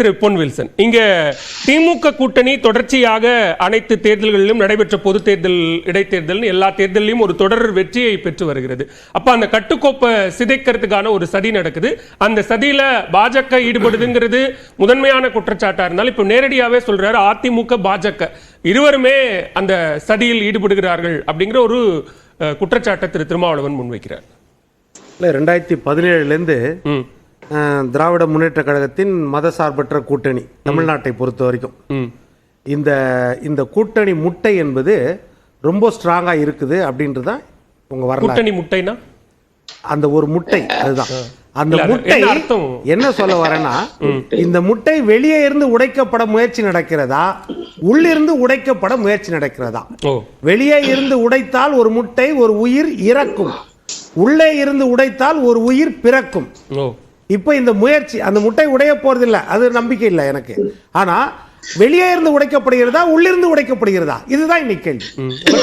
திரு பொன் Wilson. இங்க திமுக கூட்டணி தொடர்ச்சியாக அனைத்து தேர்தல்களிலும் நடைபெற்ற பொது தேர்தல் இடைத்தேர்தல் எல்லா தேர்தலிலும் ஒரு தொடர் வெற்றியை பெற்று வருகிறது. அப்ப அந்த கட்டுக்கோப்பை சிதைக்கிறதுக்கான ஒரு சதி நடக்குது. அந்த சதியில பாஜக ஈடுபடுதுங்கிறது முதன்மையான குற்றச்சாட்டா இருந்தாலும் இப்ப நேரடியாவே சொல்றாரு அதிமுக பாஜக. இருவருமே அந்த சதியில் ஈடுபடுகிறார்கள் அப்படிங்கிற ஒரு குற்றச்சாட்டை திரு திருமாவளவன் முன்வைக்கிறார். இல்லை ரெண்டாயிரத்தி பதினேழுலேருந்து திராவிட முன்னேற்ற கழகத்தின் மதசார்பற்ற கூட்டணி தமிழ்நாட்டை பொறுத்த வரைக்கும். இந்த இந்த கூட்டணி முட்டை என்பது ரொம்ப ஸ்ட்ராங்காக இருக்குது அப்படின்றது தான் வரலாறு. கூட்டணி முட்டைனா? அந்த ஒரு முட்டை அதுதான். அந்த முட்டை என்ன சொல்ல வரேன்னா இந்த முட்டை வெளியே இருந்து உடைக்கப்பட முயற்சி நடக்கிறதா? உள்ளிருந்து உடைக்கப்பட முயற்சி நடக்கிறதா? வெளியே இருந்து உடைத்தால் ஒரு முட்டை ஒரு உயிர் இறக்கும். உள்ளே இருந்து உடைத்தால் ஒரு உயிர் பிறக்கும். இப்போ இந்த முயற்சி அந்த முட்டை உடைய போறதில்ல. அது நம்பிக்கை இல்லை எனக்கு. ஆனா வெளியே இருந்து உடைக்கப்படுகிறதா உள்ளிருந்து உடைக்கப்படுகிறதா? இதுதான் இன்னைக்கு கேள்வி.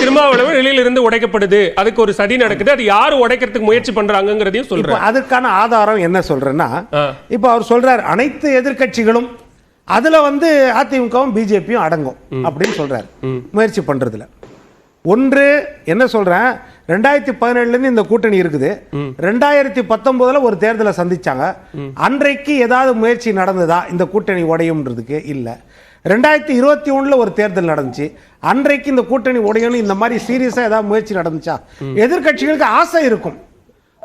திருமாவளவன் வெளியில இருந்து உடைக்கப்படுது அதுக்கு ஒரு சதி நடக்குது. அது யாரு உடைக்கிறதுக்கு முயற்சி பண்றாங்கங்கிறதையும் இப்போ சொல்றேன் அதற்கான ஆதாரம் என்ன சொல்றேன்னா. இப்போ அவர் சொல்றார் அனைத்து எதிர்க்கட்சிகளும் அதுல வந்து அதிமுகவும் பிஜேபியும் அடங்கும் அப்படின்னு சொல்றாரு. முயற்சி பண்றதுல. ஒன்று என்ன சொல்றேன்? ரெண்டாயிரத்தி பதினேழுல இருந்து இந்த கூட்டணி இருக்குது. ரெண்டாயிரத்தி பத்தொன்பதுல ஒரு தேர்தலை சந்திச்சாங்க. அன்றைக்கு ஏதாவது முயற்சி நடந்ததா? இந்த கூட்டணி உடையும்ன்றதுக்கு இல்ல. ரெண்டாயிரத்தி இருபத்தி ஒண்ணுல ஒரு தேர்தல் நடந்துச்சு. அன்றைக்கு இந்த கூட்டணி உடையணும் இந்த மாதிரி சீரியஸா ஏதாவது முயற்சி நடந்துச்சா? எதிர்க்கட்சிகளுக்கு ஆசை இருக்கும்.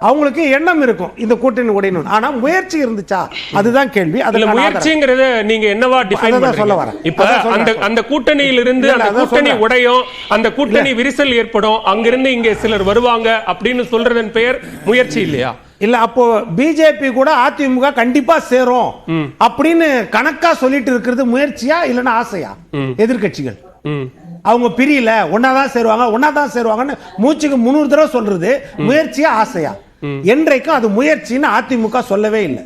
அவங்களுக்கு எண்ணம் இருக்கும் இந்த கூட்டணி உடையணும் ஆனா முயற்சி இருந்துச்சா? அதுதான் கேள்வி. அதுல முயற்சிங்கிறத நீங்க என்னவா டிஃபைன் சொல்ல வரேன். இப்ப. அந்த அந்த கூட்டணியில இருந்து அந்த கூட்டணி. உடையும் அந்த கூட்டணி விரிசல் ஏற்படும் அங்கிருந்து இங்க சிலர் வருவாங்க அப்படின்னு சொல்றதன் பெயர் முயற்சி இல்லையா? இல்ல அப்போ பிஜேபி கூட அதிமுக கண்டிப்பா சேரும் அப்படின்னு கணக்கா சொல்லிட்டு இருக்கிறது முயற்சியா இல்லைன்னா ஆசையா? எதிர்க்கட்சிகள் ம். அவங்க பிரியல ஒன்னாதான் சேருவாங்க ஒன்னாதான் சேருவாங்கன்னு மூச்சுக்கு முன்னூறு தடவை சொல்றது முயற்சியா ஆசையா? என்றைக்கும் அது முயற்சின்னு அதிமுக சொல்லவே இல்லை.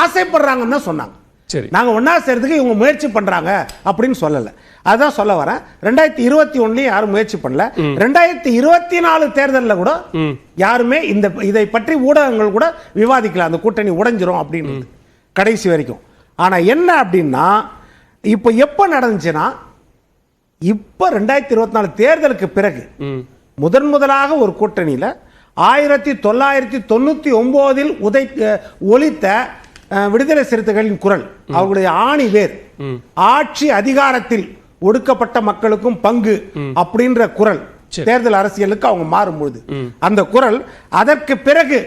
ஆசைப்படுறாங்கன்னு தான் சொன்னாங்க. சரி. நாங்க ஒண்ணா சேர்றதுக்கு இவங்க முயற்சி பண்றாங்க அப்படின்னு சொல்லல. அதான் சொல்ல வரேன். ரெண்டாயிரத்தி இருபத்தி ஒண்ணுலயும் யாரும் முயற்சி பண்ணல. ரெண்டாயிரத்தி இருபத்தி நாலு தேர்தல்ல கூட யாருமே இந்த இதை பற்றி ஊடகங்கள் கூட விவாதிக்கல. அந்த கூட்டணி உடைஞ்சிரும் அப்படின்னு கடைசி வரைக்கும். ஆனா என்ன அப்படின்னா இப்போ எப்ப நடந்துச்சுன்னா இப்ப ரெண்டாயிரத்தி இருபத்தி நாலு தேர்தலுக்கு பிறகு முதன் முதலாக ஒரு கூட்டணியில ஆயிரத்தி தொள்ளாயிரத்தி தொண்ணூத்தி ஒன்பதில் உதை ஒலித்த விடுதலை சிறுத்தைகளின் குரல். அவர்களுடைய ஆணி வேர். ஆட்சி அதிகாரத்தில் ஒடுக்கப்பட்ட மக்களுக்கும் பங்கு அப்படின்ற குரல். தேர்தல் அரசியலுக்கு அவங்க மாறும்பொழுது அந்த குரல் அதற்கு பிறகு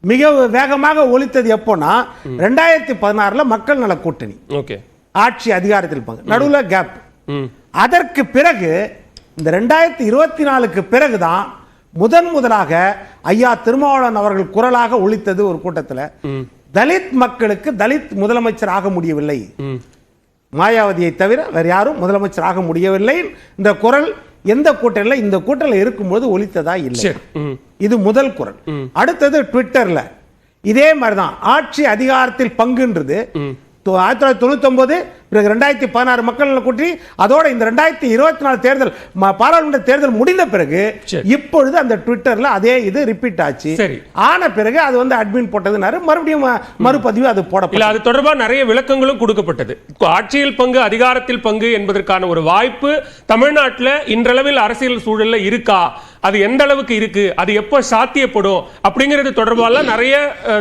மிக வேகமாக ஒலித்தது எப்போனா ரெண்டாயிரத்தி பதினாறுல மக்கள் நல கூட்டணி. ஓகே. ஆட்சி அதிகாரத்தில் பங்கு. நடுவுல கேப். அதற்கு பிறகு இந்த ரெண்டாயிரத்தி இருபத்தி நாலுக்கு பிறகுதான் முதன் முதலாக ஐயா திருமாவளவன் அவர்கள் குரலாக ஒலித்தது ஒரு கூட்டத்தில். தலித் மக்களுக்கு தலித் முதலமைச்சர் ஆக முடியவில்லை. மாயாவதியை தவிர வேற யாரும் முதலமைச்சர் ஆக முடியவில்லை. இந்த குரல் எந்த கூட்டணியில் இந்த கூட்டணியில் இருக்கும்போது ஒலித்ததா இல்லை. இது முதல் குரல். அடுத்தது ட்விட்டர்ல. இதே மாதிரிதான் ஆட்சி அதிகாரத்தில் பங்குன்றது. ஆயிரத்தி தொள்ளாயிரத்தி தொண்ணூத்தி ஒன்பது பிறகு ரெண்டாயிரத்தி பதினாறு மக்கள் நல கூட்டணி அதோட இந்த ரெண்டாயிரத்தி இருபத்தி நாலு தேர்தல் பாராளுமன்ற தேர்தல் முடிந்த பிறகு. இப்பொழுது அந்த ட்விட்டர்ல அதே இது ரிப்பீட் ஆச்சு. ஆன பிறகு அது வந்து அட்மின் போட்டதுனாரு. மறுபடியும் மறுபதிவு அது இல்ல போடப்பட்டது அது தொடர்பா நிறைய விளக்கங்களும் கொடுக்கப்பட்டது. ஆட்சியில் பங்கு அதிகாரத்தில் பங்கு என்பதற்கான ஒரு வாய்ப்பு தமிழ்நாட்டுல இன்றளவில் அரசியல் சூழல்ல இருக்கா? அது எந்த அளவுக்கு இருக்கு? அது எப்போ சாத்தியப்படும்? அப்படிங்கிறது தொடர்பாலாம் நிறைய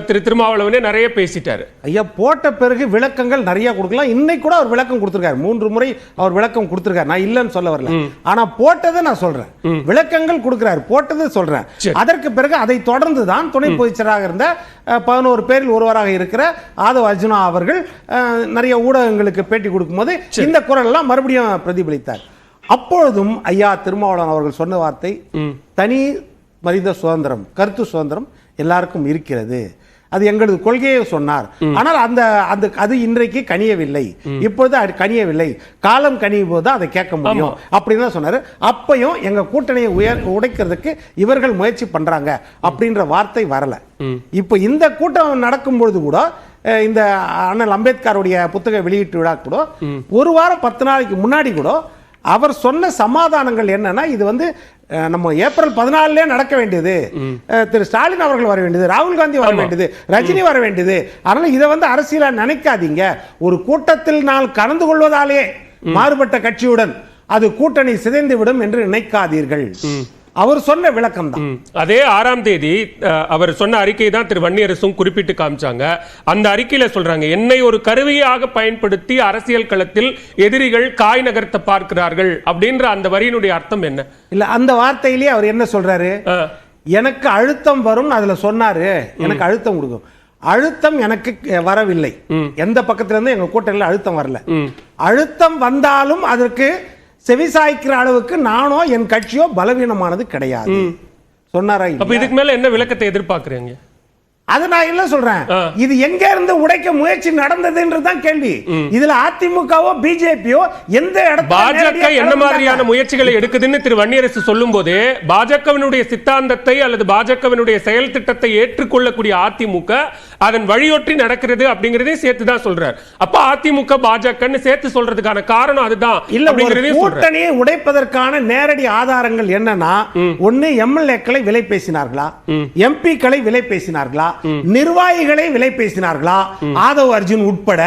திரு திருமாவளவனே நிறைய பேசிட்டாரு. ஐயா போட்ட பிறகு விளக்கங்கள் நிறைய கொடுக்கலாம். இன்னைக்கு கூட அவர் விளக்கம் கொடுத்திருக்காரு. மூன்று முறை அவர் விளக்கம் கொடுத்திருக்காரு. நான் இல்லைன்னு சொல்ல வரல. ஆனா போட்டதை நான் சொல்றேன். விளக்கங்கள் கொடுக்கிறாரு. போட்டது சொல்றேன். அதற்கு பிறகு அதை தொடர்ந்து தான் துணை பொதுச்சராக இருந்த பதினோரு பேரில் ஒருவராக இருக்கிற ஆதவ அர்ஜுனா அவர்கள் நிறைய ஊடகங்களுக்கு பேட்டி கொடுக்கும்போது இந்த குரல் எல்லாம் மறுபடியும் பிரதிபலித்தார். அப்பொழுதும் ஐயா திருமாவளவன் அவர்கள் சொன்ன வார்த்தை தனி மனித சுதந்திரம் கருத்து சுதந்திரம் எல்லாருக்கும் இருக்கிறது. அது எங்களது கொள்கையை சொன்னார். ஆனால் அந்த அந்த அது இன்றைக்கு கனியவில்லை. இப்பொழுது அது கனியவில்லை. காலம் கனியும் போது அதை கேட்க முடியும். அப்படின்னு சொன்னாரு. அப்பையும் எங்க கூட்டணியை உயர் உடைக்கிறதுக்கு இவர்கள் முயற்சி பண்றாங்க அப்படின்ற வார்த்தை வரல. இப்போ இந்த கூட்டம் நடக்கும் பொழுது கூட இந்த அண்ணல் அம்பேத்கருடைய புத்தக வெளியீட்டு விழா கூட ஒரு வாரம் பத்து நாளைக்கு முன்னாடி கூட அவர் சொன்ன சமாதானங்கள் என்னன்னா இது வந்து நம்ம ஏப்ரல் பதினாலுலே நடக்க வேண்டியது. திரு ஸ்டாலின் அவர்கள் வர வேண்டியது ராகுல் காந்தி வர வேண்டியது ரஜினி வர வேண்டியது. அதனால இதை வந்து அரசியலா நினைக்காதீங்க. ஒரு கூட்டத்தில் நான் கலந்து கொள்வதாலே மாறுபட்ட கட்சியுடன் அது கூட்டணி சிதைந்து விடும் என்று நினைக்காதீர்கள். அவர் சொன்ன விளக்கம் தான். அதே ஆறாம் தேதி அவர் சொன்ன அறிக்கை தான் திரு வன்னியரசும் குறிப்பிட்டு காமிச்சாங்க. அந்த அறிக்கையில சொல்றாங்க என்னை ஒரு கருவியாக பயன்படுத்தி அரசியல் களத்தில் எதிரிகள் காய் நகர்த்த பார்க்கிறார்கள். அப்படின்ற அந்த வரியினுடைய அர்த்தம் என்ன? இல்ல அந்த வார்த்தையிலேயே அவர் என்ன சொல்றாரு? எனக்கு அழுத்தம் வரும் அதுல சொன்னாரு. எனக்கு அழுத்தம் கொடுக்கும். அழுத்தம் எனக்கு வரவில்லை. எந்த பக்கத்துல இருந்து எங்க கூட்டணியில் அழுத்தம் வரல. அழுத்தம் வந்தாலும் அதற்கு செவிசாய்க்கிற அளவுக்கு நானோ என் கட்சியோ பலவீனமானது கிடையாது. சொன்னாரா? இதுக்கு மேல என்ன விளக்கத்தை எதிர்பார்க்கறீங்க? அது நான் என்ன சொல்றேன். இது எங்க இருந்து உடைக்க முயற்சி நடந்ததுன்றதுதான் கேள்வி. இதுல அதிமுகவோ பிஜேபியோ எந்த இடத்துல பாஜக என்ன? மாதிரியான முயற்சிகளை எடுக்குதுன்னு திரு வன்னியரசு சொல்லும் போதே பாஜகவினுடைய சித்தாந்தத்தை அல்லது பாஜகவினுடைய செயல் திட்டத்தை ஏற்றுக்கொள்ளக்கூடிய அதிமுக அதன் வழியொற்றி நடக்கிறது அப்படிங்கறதையும் சேர்த்து தான் சொல்றார். அப்ப அதிமுக பாஜகன்னு சேர்த்து சொல்றதுக்கான காரணம் அதுதான் இல்ல கூட்டணியை உடைப்பதற்கான நேரடி ஆதாரங்கள் என்னன்னா ஒண்ணு எம்எல்ஏக்களை விலை பேசினார்களா? எம்பிக்களை விலை பேசினார்களா? நிர்வாகிகளை விலை பேசினார்களா? ஆதவ் அர்ஜுன் உட்பட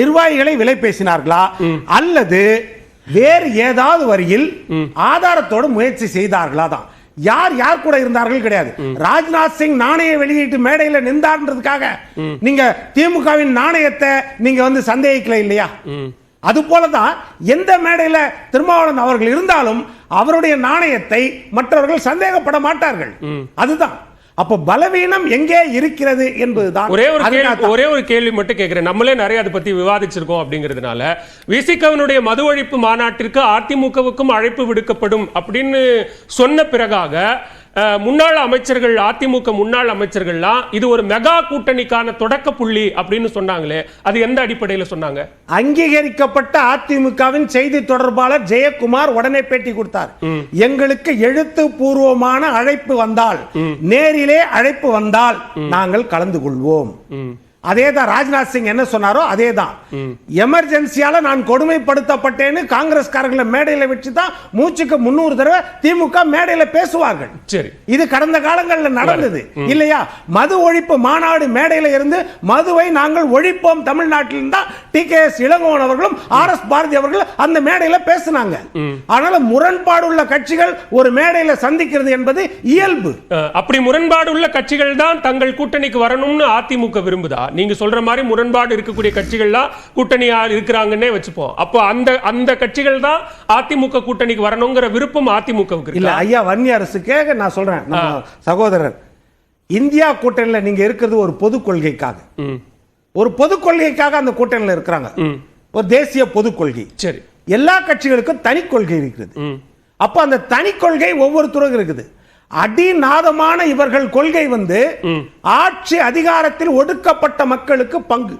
நிர்வாகிகளை விலை பேசினார்களா? அல்லது வேறு ஏதாவது வரியில் ஆதாரத்தோடு முயற்சி செய்தார்களா தான். யார் யார் கூட இருந்தார்கள் கிடையாது. ராஜ்நாத் சிங் நாணய வெளியீட்டு மேடையில நின்றார்ன்றதுக்காக. நீங்க திமுகவின் நாணயத்தை நீங்க வந்து சந்தேகிக்கல இல்லையா? அது போலதான் எந்த மேடையில திருமாவளவன் அவர்கள் இருந்தாலும் அவருடைய நாணயத்தை மற்றவர்கள் சந்தேகப்பட மாட்டார்கள். அதுதான். அப்போ பலவீனம் எங்கே இருக்கிறது என்பதுதான் ஒரே ஒரு கேள்வி ஒரே ஒரு கேள்வி மட்டும் கேட்கிறேன். நம்மளே நிறைய அதை பத்தி விவாதிச்சிருக்கோம் அப்படிங்கிறதுனால. விசிகவனுடைய மது ஒழிப்பு மாநாட்டிற்கு அதிமுகவுக்கும் அழைப்பு விடுக்கப்படும் அப்படின்னு சொன்ன பிறகாக முன்னாள் அமைச்சர்கள் அதிமுக முன்னாள் அமைச்சர்கள்லாம் இது ஒரு மெகா கூட்டணிக்கான தொடக்க புள்ளி அப்படின்னு சொன்னாங்களே. அது எந்த அடிப்படையில சொன்னாங்க? அங்கீகரிக்கப்பட்ட அதிமுகவின் செய்தி தொடர்பாளர் ஜெயக்குமார் உடனே பேட்டி கொடுத்தார். எங்களுக்கு எழுத்து பூர்வமான அழைப்பு வந்தால் நேரிலே அழைப்பு வந்தால் நாங்கள் கலந்து கொள்வோம். அதே தான் ராஜ்நாத் சிங் என்ன சொன்னாரோ அதே தான் எமர்ஜென்சியால நான் கொடுமைப்படுத்தப்பட்டேன்னு காங்கிரஸ்காரர்களை மேடையில வச்சு தான் மூச்சுக்கு முன்னூறு தடவை திமுக மேடையில பேசுவார்கள். சரி. இது கடந்த காலங்களில் நடந்தது. இல்லையா? மது ஒழிப்பு மாநாடு மேடையில இருந்து மதுவை நாங்கள் ஒழிப்போம் தமிழ்நாட்டில் தான் டி கே எஸ் இளங்கோவன் அவர்களும் ஆர் எஸ் பாரதி அவர்கள் அந்த மேடையில பேசினாங்க. அதனால முரண்பாடுள்ள கட்சிகள் ஒரு மேடையில சந்திக்கிறது என்பது இயல்பு. அப்படி முரண்பாடு உள்ள கட்சிகள் தான் தங்கள் கூட்டணிக்கு வரணும்னு அதிமுக விரும்புதா? நீங்க சொல்ற மாதிரி முரண்பாடு இருக்கக்கூடிய கட்சிகள்லாம் கூட்டணியா இருக்கிறாங்கன்னே வச்சுப்போம் அப்போ அந்த அந்த கட்சிகள் தான் அதிமுக கூட்டணிக்கு வரணுங்கிற விருப்பம் அதிமுகவுக்கு இல்ல ஐயா வன்னி அரசுக்கே நான் சொல்றேன் நம்ம சகோதரர். இந்தியா கூட்டணியில நீங்க இருக்கிறது ஒரு பொது கொள்கைக்காக. ஒரு பொது கொள்கைக்காக அந்த கூட்டணியில இருக்கிறாங்க. ஒரு தேசிய பொது கொள்கை. சரி. எல்லா கட்சிகளுக்கும் தனி கொள்கை இருக்கிறது. அப்ப அந்த தனி கொள்கை ஒவ்வொருத்தருக்கும் இருக்குது. அடிநாதமான இவர்கள் கொள்கை வந்து ஆட்சி அதிகாரத்தில் ஒடுக்கப்பட்ட மக்களுக்கு பங்கு.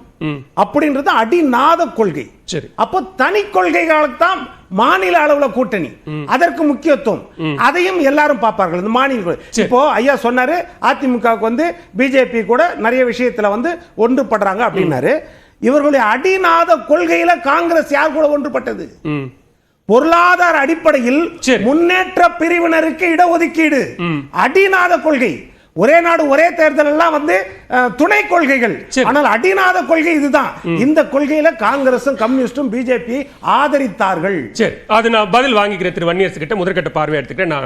அப்படின்றது அடிநாத கொள்கை. சரி. அப்போ தனி கொள்கைகளுக்குத்தான் மாநில அளவுல கூட்டணி. அதற்கு முக்கியத்துவம். அதையும் எல்லாரும் பார்ப்பார்கள். இந்த மாநில. இப்போ ஐயா சொன்னாரு அதிமுகவுக்கு வந்து பிஜேபி கூட நிறைய விஷயத்துல வந்து ஒன்றுபடுறாங்க அப்படின்னாரு. இவர்களுடைய அடிநாத கொள்கையில காங்கிரஸ் யார் கூட ஒன்றுபட்டது? பொருளாதார அடிப்படையில். முன்னேற்ற பிரிவினருக்கு இடஒதுக்கீடு. அடிநாத கொள்கை. ஒரே நாடு ஒரே தேர்தல் எல்லாம் வந்து துணை கொள்கைகள். ஆனால் அடிநாத கொள்கை இதுதான். இந்த கொள்கையில காங்கிரசும் கம்யூனிஸ்டும் பிஜேபி ஆதரித்தார்கள். சரி. அது நான் பதில் வாங்கிக்கிறேன் திரு வன்னியரசு கிட்ட. முதற்கட்ட பார்வை எடுத்துக்கிறேன். நான்